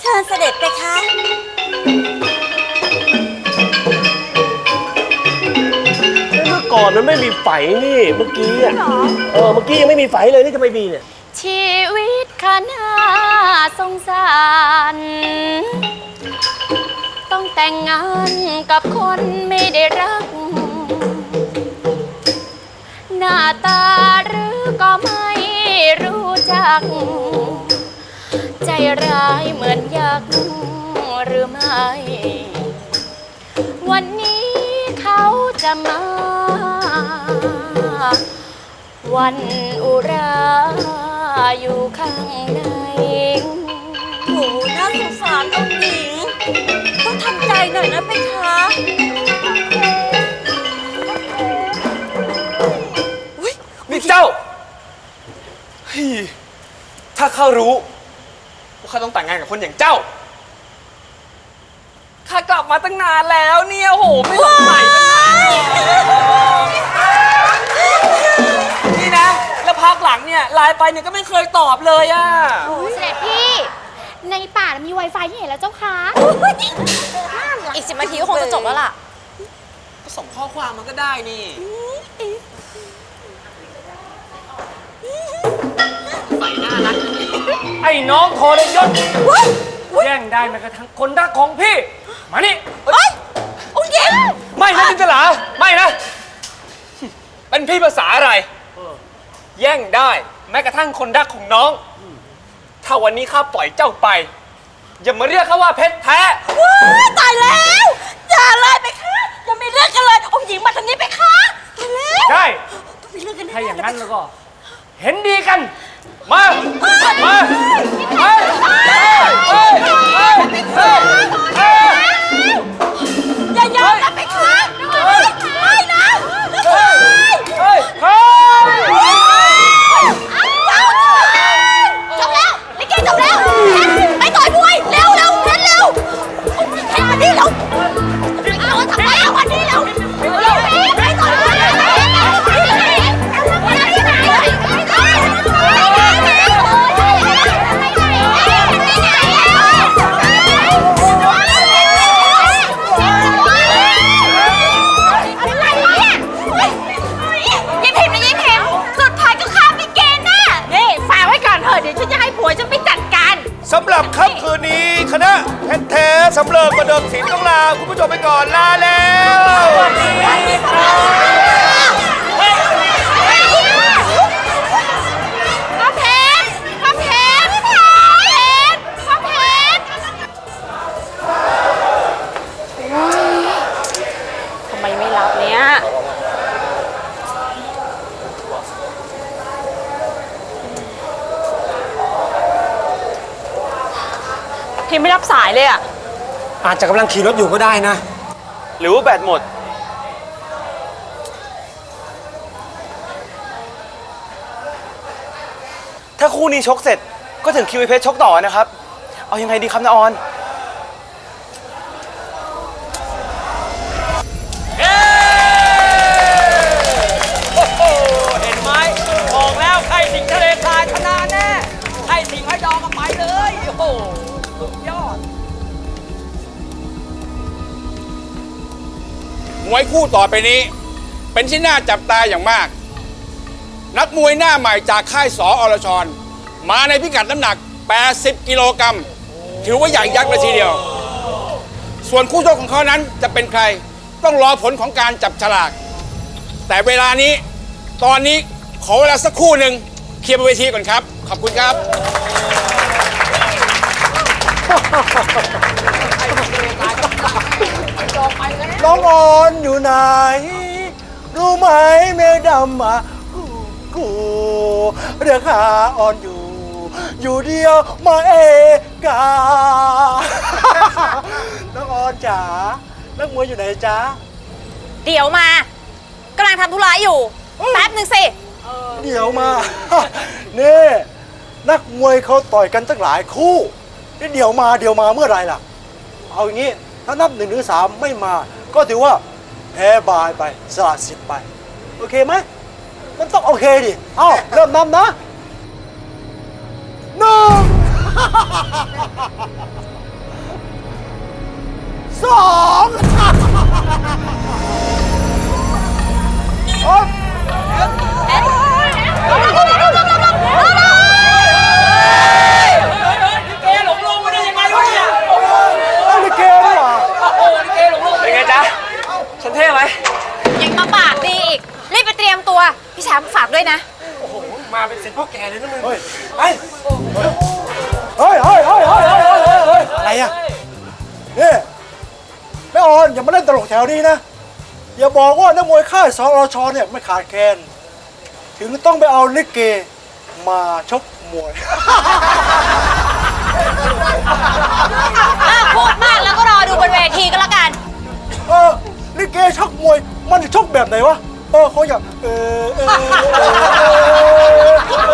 เชิเสด็จไปคะเมื่อก่อนมันไม่มีไฟนี่ เมื่อกี้อะเออ เมื่อกี้ยังไม่มีไฟเลยนี่ทำไมมีเนี่ย ชีวิตขนาสงสาร ต้องแต่งงานกับคนไม่ได้รัก หน้าตาหรือก็ไม่รู้จัก ใจร้ายเหมือนยักษ์หรือไม่ วันนี้เขาจะมา วันอุราอยู่ข้างในโหน่าสงสารองค์หญิง ต้องทำใจหน่อยนะเพคะ จ้าเฮ้ยถ้าข้ารู้ว่าข้าต้องแต่งงานกับคนอย่างเจ้า ข้ากลับมาตั้งนานแล้วเนี่ยโหไม่หลงใหม่ตั้งนานหรอกนี่นะ แล้วพักหลังเนี่ยไลน์ไปเนี่ยก็ไม่เคยตอบเลยอะโอ้เสด็จพี่ ในป่ามี Wi-Fi ที่ไหนแล้วเจ้าคะอีกสิบนาทีก็คงจะจบแล้วล่ะ ก็ส่งข้อความมันก็ได้นี่ ไอ้น้องทรยศแย่งได้แม้กระทั่งคนรักของพี่ มานี่องค์หญิงไม่นะจินตลาไม่นะ เป็นพี่ภาษาอะไร แย่งได้แม้กระทั่งคนรักของน้อง ถ้าวันนี้ข้าปล่อยเจ้าไป อย่ามาเรียกเขาว่าเพชรแท้ ว้ายตายแล้วอย่าเลยเพคะอย่ามีเรื่องกันเลยองค์หญิงมาทางนี้เพคะตายแล้วได้ ต้องมีเรื่องกันแน่ถ้าอย่างนั้นเลแล้วก็ เห็นดีกัน มา มาอย่ แท้สำเริงประเดิมศิลป์ต้องลาคุณผู้ชมไปก่อนลาแล้วพ่ะ พิมพ์ไม่รับสายเลยอะอาจจะกำลังขี่รถอยู่ก็ได้นะ หรือว่าแบตหมด ถ้าคู่นี้ชกเสร็จก็ถึงคิวไอเพชรชกต่อนะครับ เอายังไงดีครับนาออน วยคู่ต่อไปนี้ เป็นที่น่าจับตาอย่างมาก นักมวยหน้าใหม่จากค่ายสออรชร มาในพิกัดน้ำหนัก 80 กิโลกรัมถือว่าใหญ่ยักษ์เลยทีเดียว ส่วนคู่ชกของเขานั้นจะเป็นใครต้องรอผลของการจับฉลาก แต่เวลานี้ตอนนี้ขอเวลาสักครู่หนึ่งเคลียร์บนเวทีก่อนครับ ขอบคุณครับ น้องออนอยู่ไหน รู้ไหมแมวดำมากูกูเรือขาอ่อนอยู่ อยู่เดียวมาเอกา น้องออนจ๋า นักมวยอยู่ไหนจ๊ะ เดี๋ยวมากำลังทำธุระอยู่ แป๊บหนึ่งสิ เดี๋ยวมา นี่ นักมวยเขาต่อยกันตั้งหลายคู่นี่เดี๋ยวมาเดี๋ยวมาเมื่อไหรล่ะ เอาอย่างนี้ ถ้านับหนึ่งถึงสามไม่มา ก็ถือว่าแพ้บายไปสละสิทธิ์ไป โอเคไหม มันต้องโอเคดิ เอ้า เริ่มนับนะหนึ่งสอง เท่ไหม ยังมาปากดีอีก รีบไปเตรียมตัว พี่แชมป์ฝากด้วยนะมาเป็นเสร็จพ่อแกเลยนะมึงเฮ้ยไปเฮ้ยเฮ้ยเฮ้ยเฮ้ยเฮ้ยเฮ้ยเฮ้ยเฮ้ยอะไรอะนี่แม่ออนอย่ามาเล่นตลกแถวนี้นะ อย่าบอกว่านักมวยค่ายสอรชเนี่ยไม่ขาดแคลนถึงต้องไปเอาลิเกมาชกมวยอะพูดมากแล้วก็รอดูบนเวทีก็แล้วกัน เออลิเกชกมวยมันจะชกแบบไหนวะ โต้เขาอย่างเออเออเออ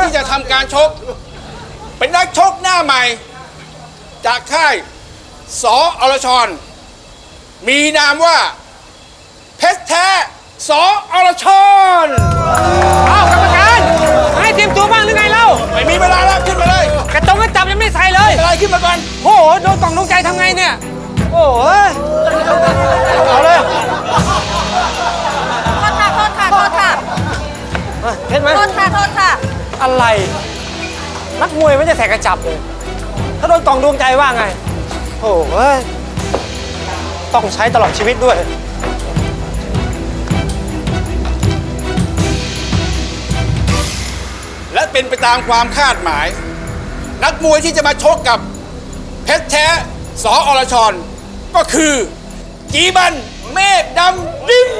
ที่จะทำการชก เป็นนักชกหน้าใหม่ จากค่ายสออรชร มีนามว่า เพชรแท้สออรชร เอ้ากรรมการให้เตรียมตัวบ้างหรือไงเล่าไม่มีเวลาแล้วขึ้นมาเลยกระจงกระจับยังไม่ใส่เลย อะไรขึ้นมาก่อน โอ้โห โดนกล่องดวงใจทำไงเนี่ย โอ้ยเอะไรนักมวยไม่จะแสกกระจับเลย ถ้าโดนกล่องดวงใจว่าไงโอ้ยต้องใช้ตลอดชีวิตด้วย และเป็นไปตามความคาดหมาย นักมวยที่จะมาชกกับเพชรแท้สออรชร ก็คือ จีบันเมฆดำดิ้น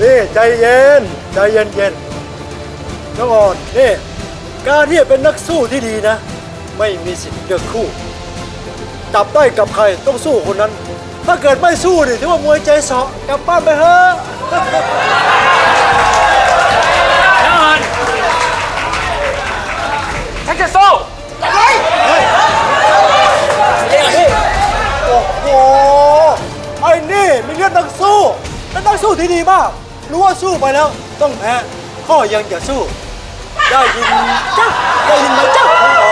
นี่ใจเย็น ใจเย็นเย็นน้องอ่อนนี่การที่จะเป็นนักสู้ที่ดีนะ ไม่มีสิทธิ์เลือกคู่ จับได้กับใครต้องสู้คนนั้น ถ้าเกิดไม่สู้นี่ถือว่ามวยใจเสาะกลับบ้านไปเถอะ ว่าสู้ไปแล้วต้องแพ้ข้อยังจะสู้ ได้ยินจ้าได้ยินไหมจ้า